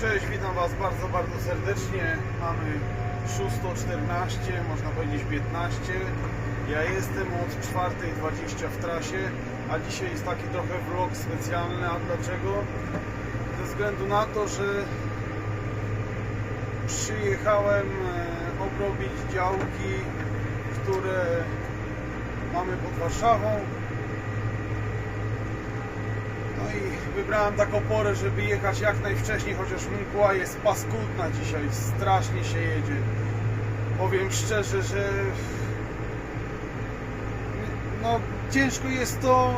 Cześć, witam Was bardzo, bardzo serdecznie. Mamy 6.14, można powiedzieć 15. Ja jestem od 4.20 w trasie, a dzisiaj jest taki trochę vlog specjalny. A dlaczego? Ze względu na to, że przyjechałem e, obrobić działki, które mamy pod Warszawą. No i wybrałem taką porę, żeby jechać jak najwcześniej, chociaż mgła jest paskudna dzisiaj, strasznie się jedzie. Powiem szczerze, że no ciężko jest to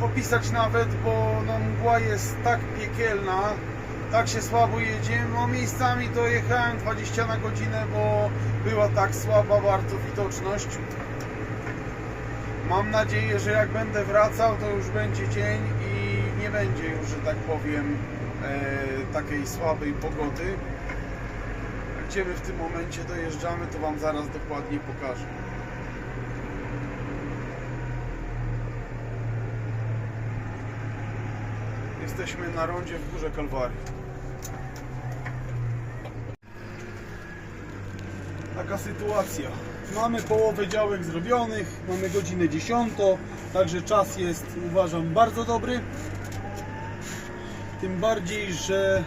opisać nawet, bo no, mgła jest tak piekielna, tak się słabo jedzie. No miejscami to jechałem 20 na godzinę, bo była tak słaba bardzo widoczność. Mam nadzieję, że jak będę wracał, to już będzie dzień i nie będzie już, że tak powiem, e, takiej słabej pogody. Gdzie my w tym momencie dojeżdżamy, to Wam zaraz dokładnie pokażę. Jesteśmy na rondzie w Górze Kalwarii. Taka sytuacja. Mamy połowę działek zrobionych, mamy godzinę 10, także czas jest uważam bardzo dobry. Tym bardziej, że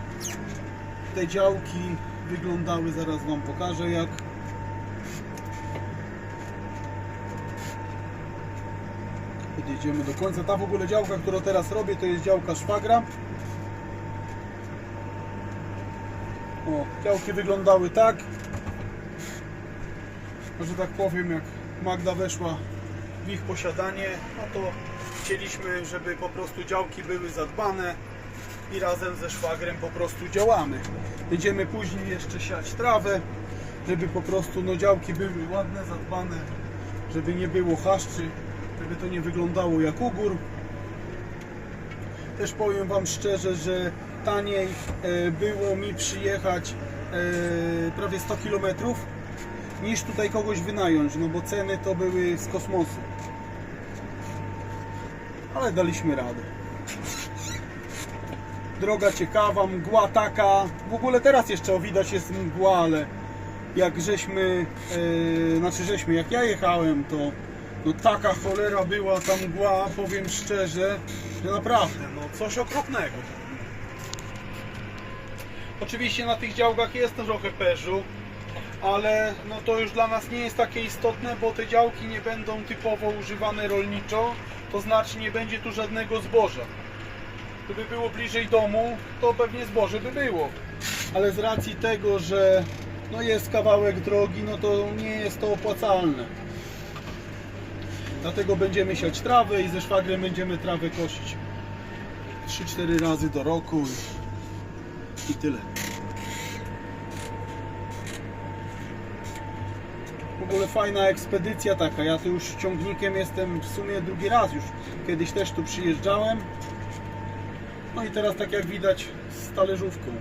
te działki wyglądały, zaraz Wam pokażę jak. Podjedziemy do końca. Ta w ogóle działka, którą teraz robię, to jest działka szwagra. O, działki wyglądały tak, że tak powiem, jak Magda weszła w ich posiadanie, no to chcieliśmy, żeby po prostu działki były zadbane i razem ze szwagrem po prostu działamy. Będziemy później jeszcze siać trawę, żeby po prostu no, działki były ładne, zadbane, żeby nie było chaszczy, żeby to nie wyglądało jak ugór. Też powiem Wam szczerze, że taniej e, było mi przyjechać e, prawie 100 km niż tutaj kogoś wynająć, no bo ceny to były z kosmosu. Ale daliśmy radę. Droga ciekawa, mgła taka. W ogóle teraz jeszcze o widać jest mgła, ale jak żeśmy, e, znaczy żeśmy, jak ja jechałem, to no taka cholera była ta mgła, powiem szczerze, że naprawdę, no coś okropnego. Oczywiście na tych działkach jest trochę perzu, ale no to już dla nas nie jest takie istotne, bo te działki nie będą typowo używane rolniczo, to znaczy nie będzie tu żadnego zboża. Gdyby było bliżej domu, to pewnie zboże by było. Ale z racji tego, że no jest kawałek drogi, no to nie jest to opłacalne. Dlatego będziemy siać trawę i ze szwagrem będziemy trawę kosić 3-4 razy do roku i, i tyle. W ogóle fajna ekspedycja taka. Ja tu już ciągnikiem jestem w sumie drugi raz już. Kiedyś też tu przyjeżdżałem. No i teraz tak jak widać z talerzówką.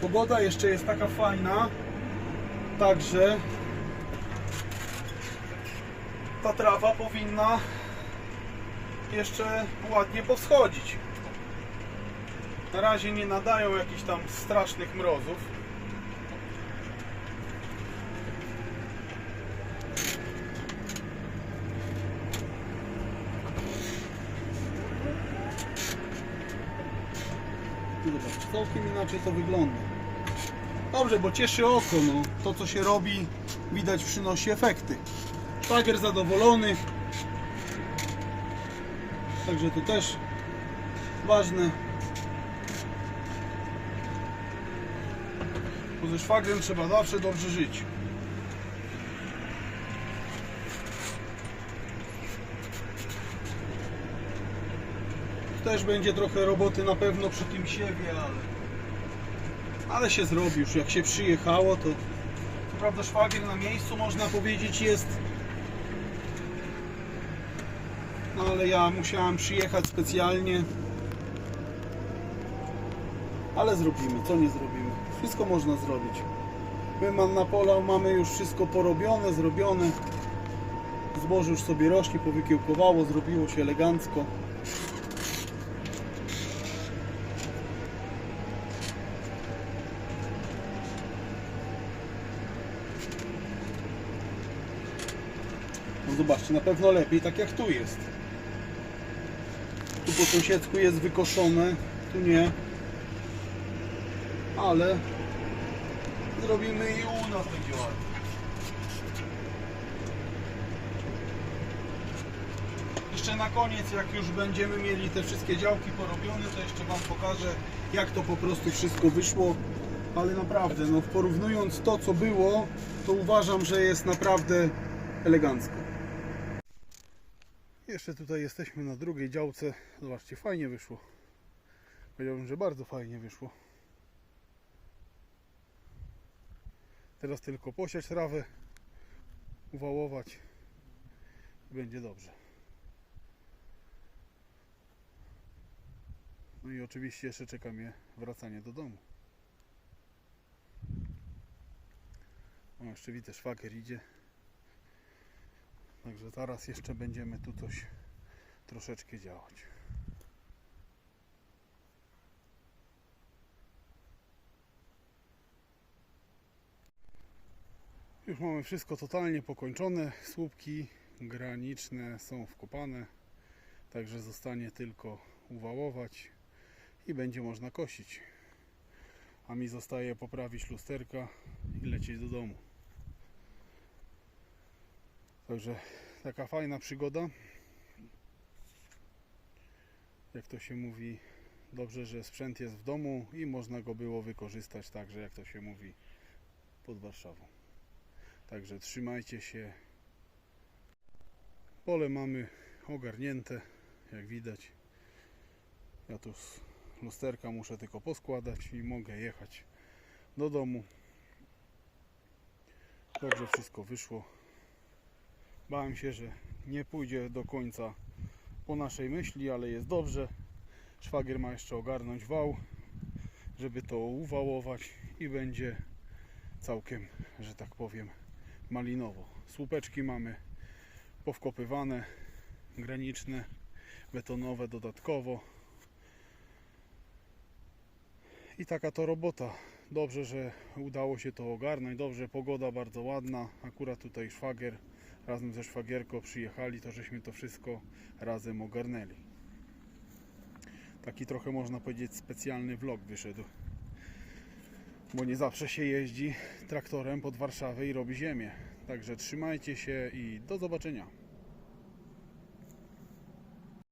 Pogoda jeszcze jest taka fajna. Także ta trawa powinna jeszcze ładnie powschodzić. Na razie nie nadają jakichś tam strasznych mrozów. Zobacz, całkiem inaczej to wygląda. Dobrze, bo cieszy oko, no. To co się robi, widać przynosi efekty. Szwagier zadowolony. Także to też ważne. Bo ze szwagrem trzeba zawsze dobrze żyć. Też będzie trochę roboty na pewno przy tym siewie, ale, ale się zrobi już. Jak się przyjechało, to prawda szwagier na miejscu można powiedzieć jest. No ale ja musiałem przyjechać specjalnie. Ale zrobimy, co nie zrobimy. Wszystko można zrobić. My na pola mamy już wszystko porobione, zrobione. Zboże już sobie rośnie, powykiełkowało, zrobiło się elegancko. Zobaczcie, na pewno lepiej tak jak tu jest. Tu po sąsiedzku jest wykoszone, tu nie. Ale zrobimy i u nas będzie ładnie. Jeszcze na koniec, jak już będziemy mieli te wszystkie działki porobione, to jeszcze Wam pokażę, jak to po prostu wszystko wyszło. Ale naprawdę, no porównując to, co było, to uważam, że jest naprawdę elegancko. Jeszcze tutaj jesteśmy na drugiej działce. Zobaczcie, fajnie wyszło. Powiedziałbym, że bardzo fajnie wyszło. Teraz tylko posiać trawę, uwałować i będzie dobrze. No i oczywiście jeszcze czeka mnie wracanie do domu. O, jeszcze widzę, szwagier idzie. Także zaraz jeszcze będziemy tu coś troszeczkę działać. Już mamy wszystko totalnie pokończone. Słupki graniczne są wkopane. Także zostanie tylko uwałować i będzie można kosić. A mi zostaje poprawić lusterka i lecieć do domu. Także taka fajna przygoda. Jak to się mówi, dobrze, że sprzęt jest w domu i można go było wykorzystać także, jak to się mówi, pod Warszawą. Także trzymajcie się. Pole mamy ogarnięte, jak widać. Ja tu z lusterka muszę tylko poskładać i mogę jechać do domu. Dobrze wszystko wyszło. Bałem się, że nie pójdzie do końca po naszej myśli, ale jest dobrze. Szwagier ma jeszcze ogarnąć wał, żeby to uwałować i będzie całkiem, że tak powiem, malinowo. Słupeczki mamy powkopywane, graniczne, betonowe dodatkowo. I taka to robota. Dobrze, że udało się to ogarnąć. Dobrze, pogoda bardzo ładna. Akurat tutaj szwagier razem ze szwagierką przyjechali, to żeśmy to wszystko razem ogarnęli. Taki trochę można powiedzieć specjalny vlog wyszedł. Bo nie zawsze się jeździ traktorem pod Warszawę i robi ziemię. Także trzymajcie się i do zobaczenia.